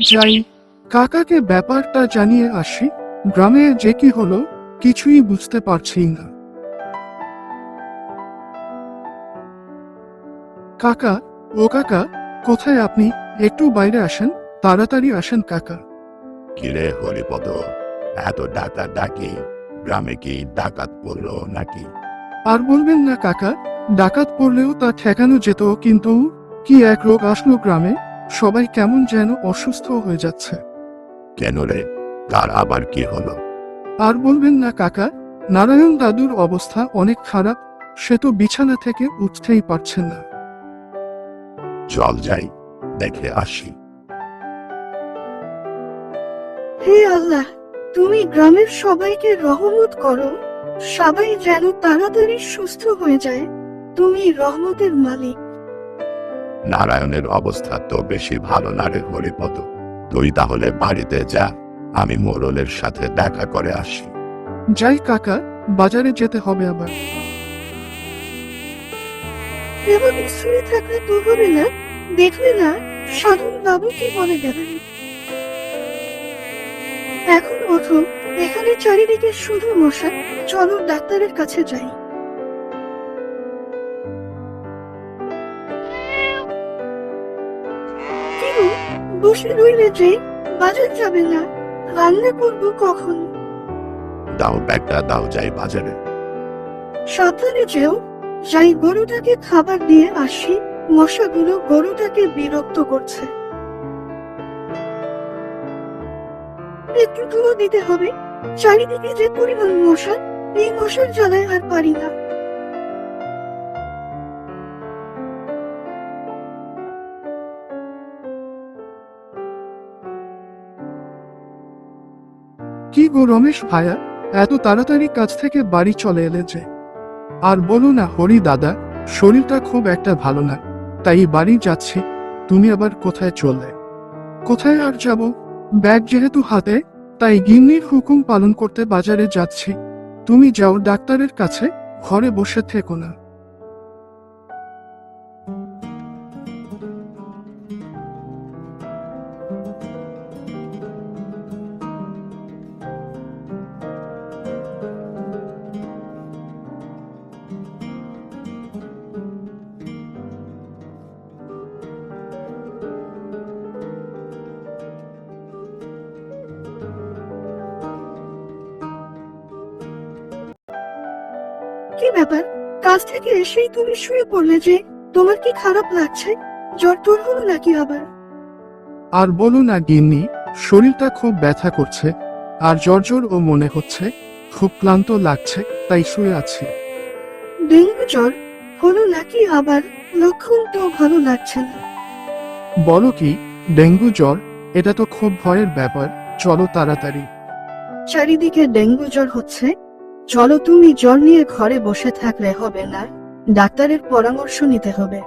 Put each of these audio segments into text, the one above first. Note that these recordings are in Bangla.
যাই। কাকাকে ব্যাপারটা জানিয়ে আসি গ্রামে যে কি হলো কিছুই বুঝতে পারছি না। কাকা ও কাকা কোথায় আপনি? একটু বাইরে আসেন তাড়াতাড়ি আসেন কাকা। কিরে হরিপদ এত ডাকাত ডাকি গ্রামে কি ডাকাত পড়ল নাকি? আর বলবেন না কাকা ডাকাত পড়লেও তা ঠেকানো যেত কিন্তু কি এক রোগ আসলো গ্রামে? সবাই কেমন যেন অসুস্থ হয়ে যাচ্ছে। কেন রে? তার আবার কি হলো? আর বলবেন না কাকা নারায়ণ দাদুর অবস্থা অনেক খারাপ সে তো বিছানা থেকে উঠতেই পারছেন না। চল যাই দেখে আসি। হে আল্লাহ তুমি গ্রামের সবাইকে রহমত করো। সবাই যেন তাড়াতাড়ি সুস্থ হয়ে যায়। তুমি রহমতের মালিক। নারায়ণের অবস্থা তো বেশি ভালো না রে হরিপদ। তুই তাহলে বাড়িতে যা আমি মোরলের সাথে দেখা করে আসি। যাই কাকা বাজারে যেতে হবে আবার। এভাবে শুয়ে থাকলে তো হবে না। দেখলে না সাধন বাবু কি বলে গেলেন এখন ওঠো এখানে চারিদিকে শুধু মশা চলো ডাক্তারের কাছে যাই। বসে রইলে যে বাজার যাবে না রান্না করব কখন? দাও ব্যাগটা দাও যাই বাজারে। যেও যাই গরুটাকে খাবার দিয়ে আসি মশাগুলো গরুটাকে বিরক্ত করছে। একটু ধুলো দিতে হবে চারিদিকে যে পরিমাণ মশা এই মশার জ্বালায় আর পারি না। কি গো রমেশ ভাইয়া এত তাড়াতাড়ি কাজ থেকে বাড়ি চলে এলে যে? আর বলো না হরি দাদা, শরীরটা খুব একটা ভালো না, তাই বাড়ি যাচ্ছি, তুমি আবার কোথায় চললে কোথায় আর যাব? ব্যাগ যেহেতু হাতে, তাই গিন্নির হুকুম পালন করতে বাজারে যাচ্ছি। তুমি যাও ডাক্তারের কাছে, ঘরে বসে থেকো না। ব্যাপার। কাজ থেকে এসেই তুমি শুয়ে পড়লে যে তোমার কি খারাপ লাগছে? জ্বর তোর হলো নাকি আবার? আর বলো না গিন্নি শরীরটা খুব ব্যথা করছে আর জ্বর জ্বর ও মনে হচ্ছে খুব ক্লান্ত লাগছে তাই শুয়ে আছি। ডেঙ্গু জ্বর হলো নাকি আবার? লক্ষণ তো ভালো লাগছে না। বলো কি ডেঙ্গু জ্বর এটা তো খুব ভয়ের ব্যাপার চলো তাড়াতাড়ি। চারিদিকে ডেঙ্গু জ্বর হচ্ছে চলো তুমি জল নিয়ে ঘরে বসে থাকলে হবে না। ডাক্তারের পরামর্শ নিতে হবে।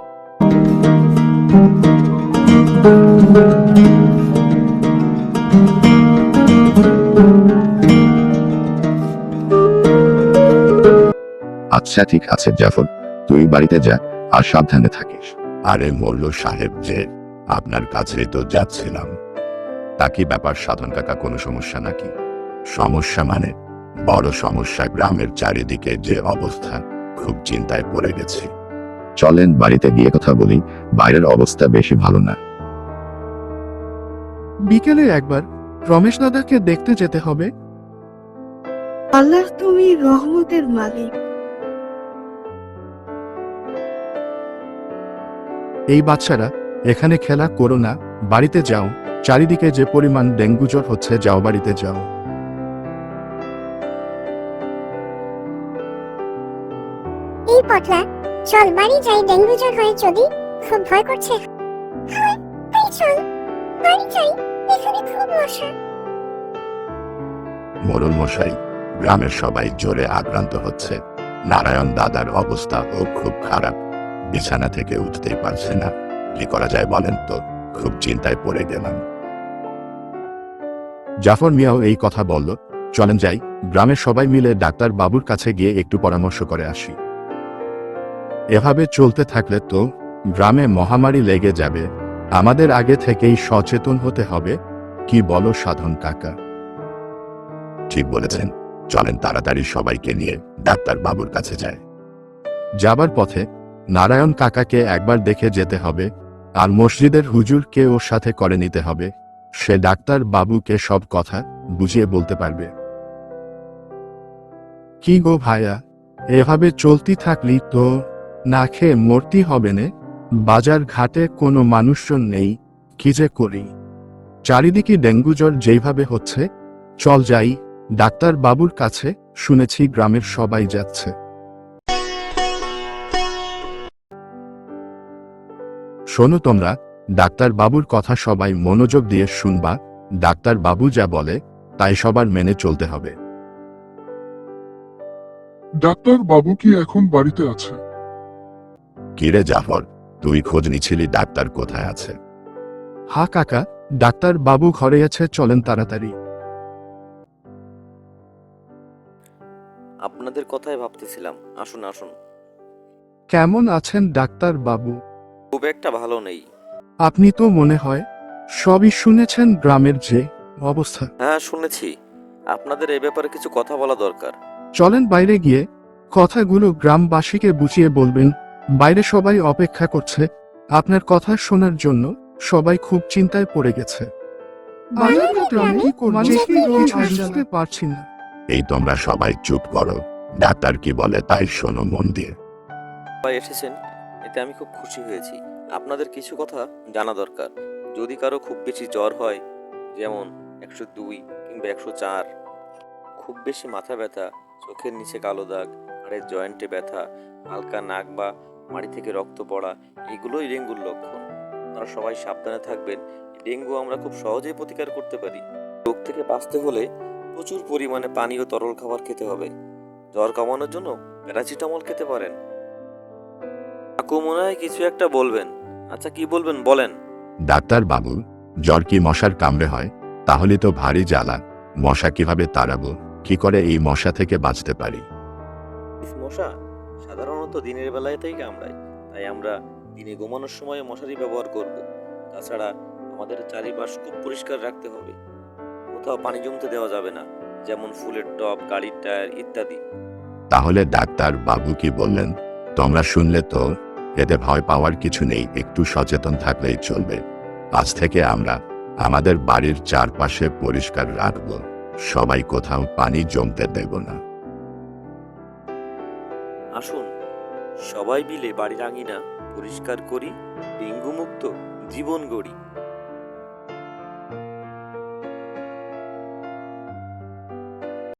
আচ্ছা ঠিক আছে জাফর। তুই বাড়িতে যা আর সাবধানে থাকিস। আরে মোল্ল সাহেব যে আপনার কাছে তো যাচ্ছিলাম। তা কি ব্যাপার সাধন কাকা কোনো সমস্যা নাকি? সমস্যা মানে? বড় সমস্যা গ্রামের চারিদিকে যে অবস্থা খুব চিন্তায় পড়ে গেছি। চলেন বাড়িতে গিয়ে কথা বলি বাইরের অবস্থা বেশি ভালো না। বিকেলে একবার রমেশ দাদাকে দেখতে যেতে হবে। আল্লাহ তুমি রহমতের মালিক। এই বাচ্চারা এখানে খেলা করো না বাড়িতে যাও চারিদিকে যে পরিমাণ ডেঙ্গু জ্বর হচ্ছে যাও বাড়িতে যাও। পটলা। চল বাড়ি যাই ডেঙ্গু জ্বর হয় যদি খুব ভয় করছে। হায়, মশাই গ্রামের সবাই জোরে আক্রান্ত হচ্ছে। নারায়ণ দাদার অবস্থাও খুব খারাপ। বিছানা থেকে উঠতেই পারছে না। কি করা যায় বলেন তো? খুব চিন্তায় পড়ে গেলাম। জাফর মিয়াও এই কথা বলল। চলেন যাই গ্রামের সবাই মিলে ডাক্তার বাবুর কাছে গিয়ে একটু পরামর্শ করে আসি। এভাবে চলতে থাকলে তো গ্রামে মহামারী লেগে যাবে। আমাদের আগে থেকেই সচেতন হতে হবে। কি বলো সাধন কাকা? ঠিক বলেছেন। চলেন তাড়াতাড়ি সবাইকে নিয়ে ডাক্তার বাবুর কাছে যায় যাবার পথে নারায়ণ কাকাকে একবার দেখে যেতে হবে আর মসজিদের হুজুরকে ওর সাথে করে নিতে হবে। সে ডাক্তার বাবুকে সব কথা বুঝিয়ে বলতে পারবে। কি গো ভাইয়া এভাবে চলতি থাকলি তো না খেয়ে মরতি হবে নে। বাজার ঘাটে কোনো মানুষজন নেই, কি যে করি। চারিদিকে ডেঙ্গু জ্বর যেইভাবে হচ্ছে, চল যাই, ডাক্তার বাবুর কাছে শুনেছি গ্রামের সবাই যাচ্ছে। শোনো তোমরা, ডাক্তার বাবুর কথা সবাই মনোযোগ দিয়ে শুনবা, ডাক্তার বাবু যা বলে, তাই সবার মেনে চলতে হবে। ডাক্তার বাবু কি এখন বাড়িতে আছে? কিরে জাফর তুই খোঁজ নিছিলি ডাক্তার কোথায় আছে? হা কাকা ডাক্তার বাবু ঘরে আছে চলেন তাড়াতাড়ি। আপনাদের কথাই ভাবতেছিলাম আসুন আসুন। কেমন আছেন ডাক্তার বাবু? খুব একটা ভালো নেই। আপনি তো মনে হয় সবই শুনেছেন গ্রামের যে অবস্থা। হ্যাঁ শুনেছি। আপনাদের এ ব্যাপারে কিছু কথা বলা দরকার। চলেন বাইরে গিয়ে কথাগুলো গ্রামবাসীকে বুঝিয়ে বলবেন বাইরে সবাই অপেক্ষা করছে। আপনার কথা শোনার জন্য সবাই খুব চিন্তায় পড়ে গেছে। বাজারঘাটে আমি? কি করব? মানুষকে কিছু রোজ বুঝতে পারছি না। এই তোমরা সবাই চুপ করো। ডাক্তার কি বলে তাই শোনো মন দিয়ে। সবাই এসেছেন এতে আমি খুব খুশি হয়েছি। আপনাদের কিছু কথা জানা দরকার। যদি কারও খুব বেশি জ্বর হয় যেমন একশো দুই কিংবা একশো চার খুব বেশি মাথা ব্যথা চোখের নিচে কালো দাগ হাড়ের জয়েন্টে ব্যথা হালকা নাক বা মাড়ি থেকে রক্ত পড়া এগুলোই ডেঙ্গুর লক্ষণ। আপনারা সবাই সাবধানে থাকবেন। ডেঙ্গু আমরা খুব সহজেই প্রতিকার করতে পারি। রোগ থেকে বাঁচতে হলে প্রচুর পরিমাণে পানি ও তরল খাবার খেতে হবে। জ্বর কমানোর জন্য প্যারাসিটামল খেতে পারেন। কাকু মনে হয় কিছু একটা বলবেন। আচ্ছা কি বলবেন? বলেন। ডাক্তার বাবু জ্বর কি মশার কামড়ে হয়? তাহলে তো ভারী জ্বালা। মশা কীভাবে তাড়াবো? কি করে এই মশা থেকে বাঁচতে পারি? মশা সাধারণত দিনের বেলায় বেলাতেই কামড়ায়। তাই আমরা দিনে ঘুমানোর সময় মশারি ব্যবহার করব। তাছাড়া আমাদের চারিপাশ খুব পরিষ্কার রাখতে হবে। কোথাও পানি জমতে দেওয়া যাবে না, যেমন ফুলের টব, গাড়ির টায়ার ইত্যাদি। তাহলে ডাক্তার বাবু কি বললেন? তোমরা শুনলে তো, এতে ভয় পাওয়ার কিছু নেই, একটু সচেতন থাকলেই চলবে। আজ থেকে আমরা আমাদের বাড়ির চারপাশে পরিষ্কার রাখব। সবাই কোথাও পানি জমতে দেব না। আসুন। সবাই মিলে বাড়ির আঙিনা পরিষ্কার করি ডেঙ্গু মুক্ত জীবন গড়ি।